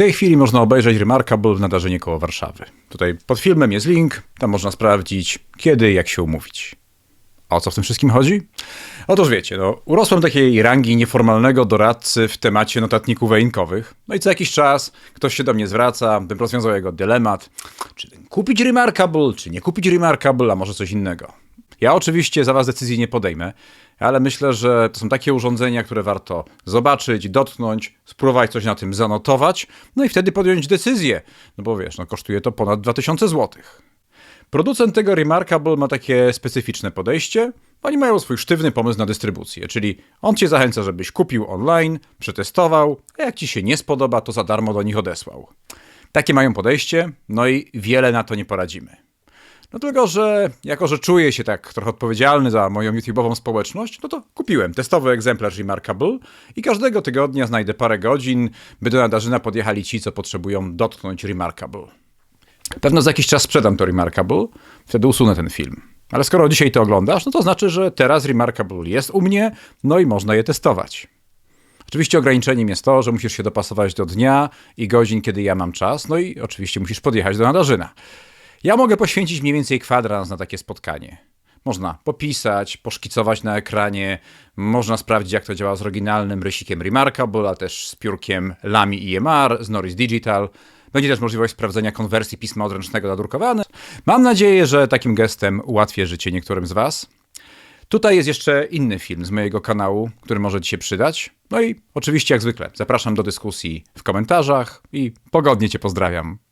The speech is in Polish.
tej chwili można obejrzeć Remarkable w nadarzeniu koło Warszawy. Tutaj pod filmem jest link, tam można sprawdzić kiedy i jak się umówić. A o co w tym wszystkim chodzi? Otóż wiecie, no, urosłem takiej rangi nieformalnego doradcy w temacie notatników wejnkowych. No i co jakiś czas ktoś się do mnie zwraca, bym rozwiązał jego dylemat. Czy kupić Remarkable, czy nie kupić Remarkable, a może coś innego. Ja oczywiście za was decyzji nie podejmę, ale myślę, że to są takie urządzenia, które warto zobaczyć, dotknąć, spróbować coś na tym zanotować, no i wtedy podjąć decyzję. No bo wiesz, no kosztuje to ponad 2000 złotych. Producent tego Remarkable ma takie specyficzne podejście. Oni mają swój sztywny pomysł na dystrybucję, czyli on cię zachęca, żebyś kupił online, przetestował, a jak ci się nie spodoba, to za darmo do nich odesłał. Takie mają podejście, no i wiele na to nie poradzimy. No tylko, że jako, że czuję się tak trochę odpowiedzialny za moją YouTube'ową społeczność, no to kupiłem testowy egzemplarz Remarkable i każdego tygodnia znajdę parę godzin, by do nadarzyna podjechali ci, co potrzebują dotknąć Remarkable. Pewno za jakiś czas sprzedam to Remarkable, wtedy usunę ten film. Ale skoro dzisiaj to oglądasz, no to znaczy, że teraz Remarkable jest u mnie, no i można je testować. Oczywiście ograniczeniem jest to, że musisz się dopasować do dnia i godzin, kiedy ja mam czas, no i oczywiście musisz podjechać do nadarzyna. Ja mogę poświęcić mniej więcej kwadrans na takie spotkanie. Można popisać, poszkicować na ekranie, można sprawdzić, jak to działa z oryginalnym rysikiem Remarkable, a też z piórkiem Lamy EMR, z Norris Digital. Będzie też możliwość sprawdzenia konwersji pisma odręcznego na drukowane. Mam nadzieję, że takim gestem ułatwię życie niektórym z Was. Tutaj jest jeszcze inny film z mojego kanału, który może Ci się przydać. No i oczywiście, jak zwykle, zapraszam do dyskusji w komentarzach i pogodnie Cię pozdrawiam.